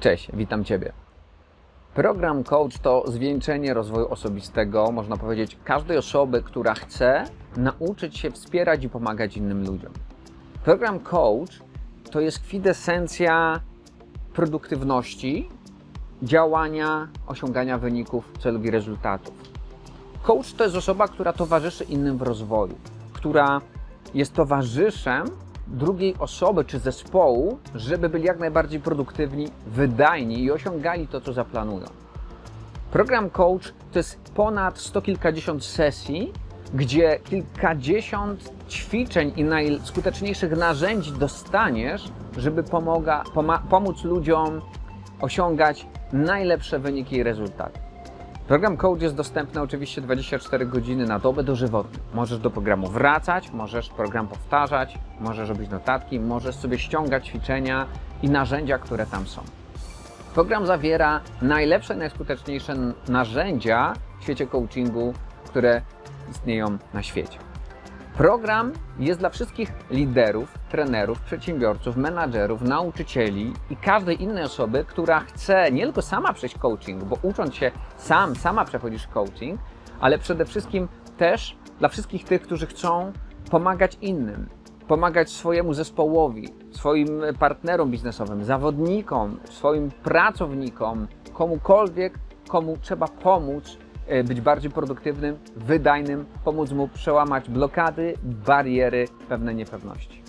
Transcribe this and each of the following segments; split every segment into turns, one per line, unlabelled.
Cześć, witam Ciebie. Program Coach to zwieńczenie rozwoju osobistego, można powiedzieć, każdej osoby, która chce nauczyć się wspierać i pomagać innym ludziom. Program Coach to jest kwintesencja produktywności, działania, osiągania wyników, celów i rezultatów. Coach to jest osoba, która towarzyszy innym w rozwoju, która jest towarzyszem drugiej osoby czy zespołu, żeby byli jak najbardziej produktywni, wydajni i osiągali to, co zaplanują. Program Coach to jest ponad sto kilkadziesiąt sesji, gdzie kilkadziesiąt ćwiczeń i najskuteczniejszych narzędzi dostaniesz, żeby pomóc ludziom osiągać najlepsze wyniki i rezultaty. Program Coach jest dostępny oczywiście 24 godziny na dobę dożywotnie. Możesz do programu wracać, możesz program powtarzać, możesz robić notatki, możesz sobie ściągać ćwiczenia i narzędzia, które tam są. Program zawiera najlepsze, najskuteczniejsze narzędzia w świecie coachingu, które istnieją na świecie. Program jest dla wszystkich liderów, trenerów, przedsiębiorców, menadżerów, nauczycieli i każdej innej osoby, która chce nie tylko sama przejść coaching, bo ucząc się sam, sama przechodzisz coaching, ale przede wszystkim też dla wszystkich tych, którzy chcą pomagać innym, pomagać swojemu zespołowi, swoim partnerom biznesowym, zawodnikom, swoim pracownikom, komukolwiek, komu trzeba pomóc być bardziej produktywnym, wydajnym, pomóc mu przełamać blokady, bariery, pewne niepewności.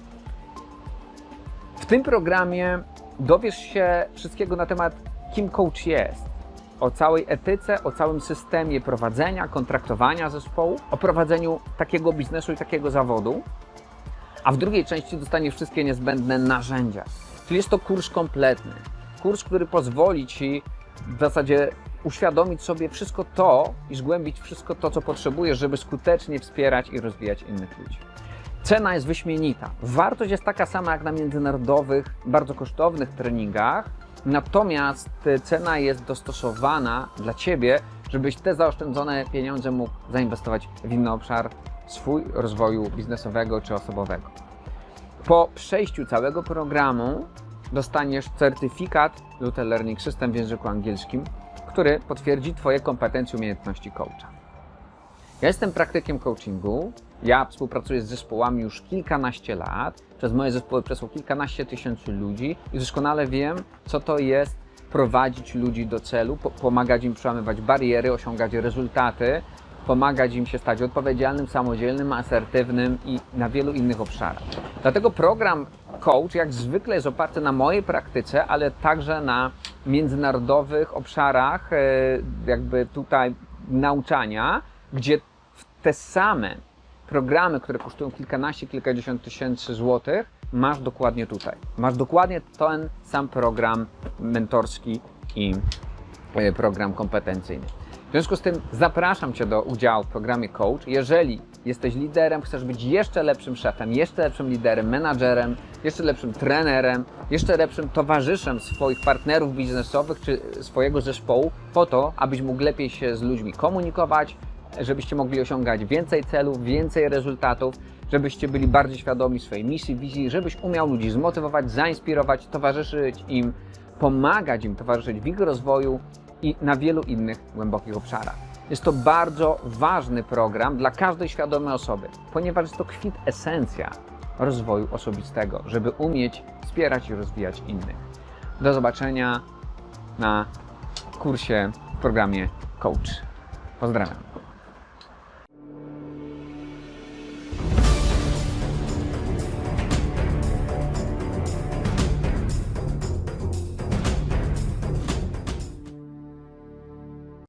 W tym programie dowiesz się wszystkiego na temat, kim coach jest, o całej etyce, o całym systemie prowadzenia, kontraktowania zespołu, o prowadzeniu takiego biznesu i takiego zawodu. A w drugiej części dostaniesz wszystkie niezbędne narzędzia. Czyli jest to kurs kompletny. Kurs, który pozwoli Ci w zasadzie uświadomić sobie wszystko to i zgłębić wszystko to, co potrzebujesz, żeby skutecznie wspierać i rozwijać innych ludzi. Cena jest wyśmienita. Wartość jest taka sama jak na międzynarodowych, bardzo kosztownych treningach, natomiast e, cena jest dostosowana dla Ciebie, żebyś te zaoszczędzone pieniądze mógł zainwestować w inny obszar swój rozwoju biznesowego czy osobowego. Po przejściu całego programu dostaniesz certyfikat Luther Learning System w języku angielskim, który potwierdzi Twoje kompetencje umiejętności coacha. Ja jestem praktykiem coachingu. Ja współpracuję z zespołami już kilkanaście lat. Przez moje zespoły przeszło kilkanaście tysięcy ludzi i doskonale wiem, co to jest prowadzić ludzi do celu, po- pomagać im przełamywać bariery, osiągać rezultaty, pomagać im się stać odpowiedzialnym, samodzielnym, asertywnym i na wielu innych obszarach. Dlatego program Coach jak zwykle jest oparty na mojej praktyce, ale także na międzynarodowych obszarach, e, jakby tutaj nauczania, gdzie te same programy, które kosztują kilkanaście, kilkadziesiąt tysięcy złotych, masz dokładnie tutaj. Masz dokładnie ten sam program mentorski i e, program kompetencyjny. W związku z tym zapraszam Cię do udziału w programie Coach. Jeżeli jesteś liderem, chcesz być jeszcze lepszym szefem, jeszcze lepszym liderem, menadżerem, jeszcze lepszym trenerem, jeszcze lepszym towarzyszem swoich partnerów biznesowych czy swojego zespołu, po to, abyś mógł lepiej się z ludźmi komunikować, żebyście mogli osiągać więcej celów, więcej rezultatów, żebyście byli bardziej świadomi swojej misji, wizji, żebyś umiał ludzi zmotywować, zainspirować, towarzyszyć im, pomagać im towarzyszyć w ich rozwoju i na wielu innych głębokich obszarach. Jest to bardzo ważny program dla każdej świadomej osoby, ponieważ jest to kwit esencja rozwoju osobistego, żeby umieć wspierać i rozwijać innych. Do zobaczenia na kursie w programie Coach. Pozdrawiam.